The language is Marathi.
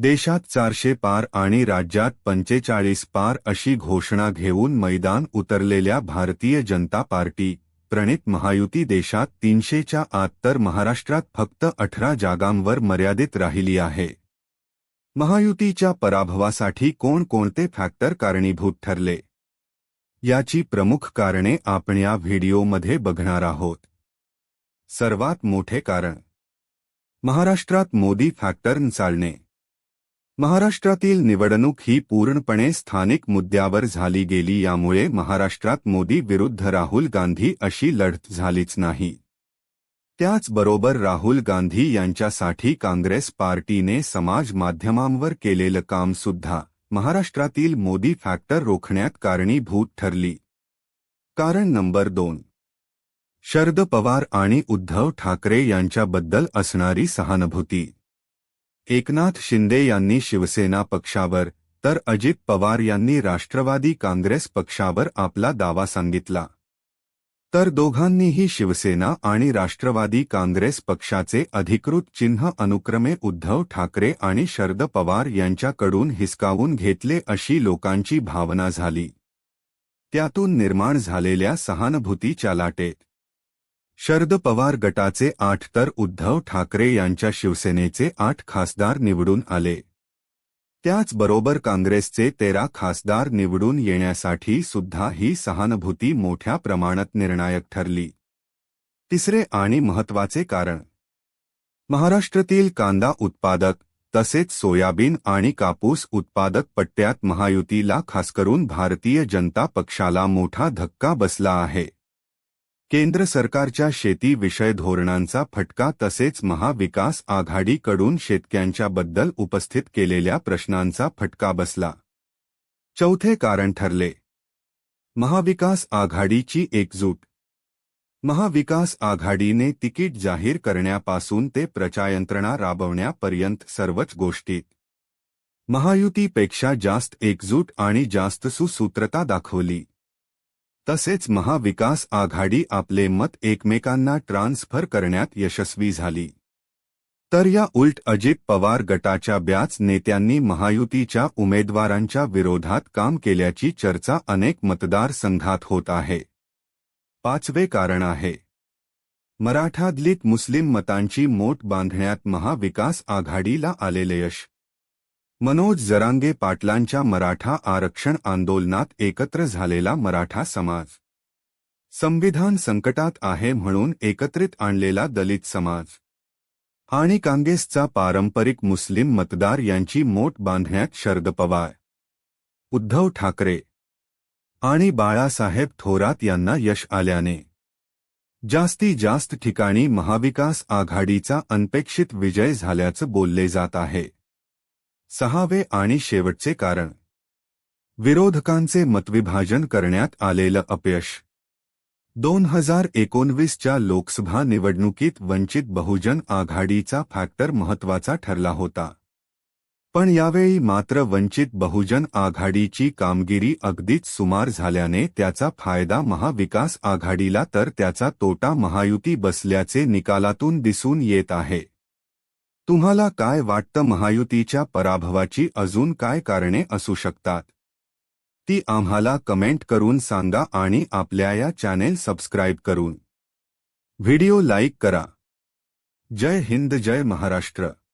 देशात चारशे पार आणि राज्यात पंचेचाळीस पार अशी घोषणा घेऊन मैदान उतरलेल्या भारतीय जनता पार्टी प्रणित महायुती देशात तीनशेच्या आत तर महाराष्ट्रात फक्त अठरा जागांवर मर्यादित राहिली आहे. महायुतीच्या पराभवासाठी कोणकोणते फॅक्टर कारणीभूत ठरले? याची प्रमुख कारणे आपण या व्हिडिओमध्ये बघणार आहोत. सर्वात मोठे कारण. महाराष्ट्रात मोदी फॅक्टर चालणे. महाराष्ट्रातील निवडणूक ही पूर्णपणे स्थानिक मुद्द्यावर झाली गेली यामुळे महाराष्ट्रात मोदी विरुद्ध राहुल गांधी अशी लढत झालीच नाही. त्याचबरोबर राहुल गांधी यांच्यासाठी काँग्रेस पार्टीने समाज माध्यमांवर केलेलं काम सुद्धा महाराष्ट्रातील मोदी फॅक्टर रोखण्यात कारणीभूत ठरली. कारण नंबर दोन. शरद पवार आणि उद्धव ठाकरे यांच्याबद्दल असणारी सहानुभूती. एकनाथ शिंदे यांनी शिवसेना पक्षावर तर अजित पवार यांनी राष्ट्रवादी काँग्रेस पक्षावर आपला दावा सांगितला. तर दोघांनीही शिवसेना आणि राष्ट्रवादी काँग्रेस पक्षाचे अधिकृत चिन्ह अनुक्रमे उद्धव ठाकरे आणि शरद पवार यांच्याकडून हिसकावून घेतले अशी लोकांची भावना झाली. त्यातून निर्माण झालेल्या सहानुभूतीच्या लाटेत शरद पवार गटाचे आठ तर उद्धव ठाकरे यांच्या शिवसेनेचे आठ खासदार निवडून आले. त्याचबरोबर काँग्रेसचे तेरा खासदार निवडून येण्यासाठी सुद्धा ही सहानुभूती मोठ्या प्रमाणात निर्णायक ठरली. तिसरे आणि महत्त्वाचे कारण. महाराष्ट्रातील कांदा उत्पादक तसेच सोयाबीन आणि कापूस उत्पादक पट्ट्यात महायुतीला खासकरून भारतीय जनता पक्षाला मोठा धक्का बसला आहे. केंद्र सरकारच्या शेती विषय धोरणांचा फटका तसेच महाविकास आघाडीकडून शेतकऱ्यांच्याबद्दल उपस्थित केलेल्या प्रश्नांचा फटका बसला. चौथे कारण ठरले. महाविकास आघाडीची एकजूट. महाविकास आघाडीने तिकीट जाहीर करण्यापासून ते प्रचायंत्रणा राबवण्यापर्यंत सर्वच गोष्टीत महायुतीपेक्षा जास्त एकजूट आणि जास्त सुसूत्रता दाखवली. तसेच महाविकास आघाडी आपले मत एकमेकांना ट्रान्सफर करण्यात यशस्वी झाली. तर या उलट अजित पवार गटाच्या ब्याच नेत्यांनी महायुतीच्या उमेदवारांच्या विरोधात काम केल्याची चर्चा अनेक मतदारसंघात होत आहे. पाचवे कारण आहे. मराठा दलित मुस्लिम मतांची मोट बांधण्यात महाविकास आघाडीला आलेले यश. मनोज जरांगे पाटलांच्या मराठा आरक्षण आंदोलनात एकत्र झालेला मराठा समाज. संविधान संकटात आहे म्हणून एकत्रित आणलेला दलित समाज. आणि काँग्रेसचा पारंपरिक मुस्लिम मतदार यांची मोट बांधण्यात शरद पवार उद्धव ठाकरे आणि बाळासाहेब थोरात यांना यश आल्याने जास्तीत जास्त ठिकाणी महाविकास आघाडीचा अनपेक्षित विजय झाल्याचं बोलले जात आहे. सहावे आणि शेवटचे कारण. विरोधकांचे मतविभाजन करण्यात आलेलं अपयश. दोन हजार एकोणवीसच्या लोकसभा निवडणुकीत वंचित बहुजन आघाडीचा फॅक्टर महत्त्वाचा ठरला होता. पण यावेळी मात्र वंचित बहुजन आघाडीची कामगिरी अगदीच सुमार झाल्याने त्याचा फायदा महाविकास आघाडीला तर त्याचा तोटा महायुती बसल्याचे निकालातून दिसून येत आहे. तुम्हाला काय वाटतं महायुतीच्या पराभवाची अजून काय कारणे असू शकतात? ती आम्हाला कमेंट करून सांगा आणि आपल्या या चॅनेल सबस्क्राईब करून. व्हिडिओ लाईक करा. जय हिंद जय महाराष्ट्र.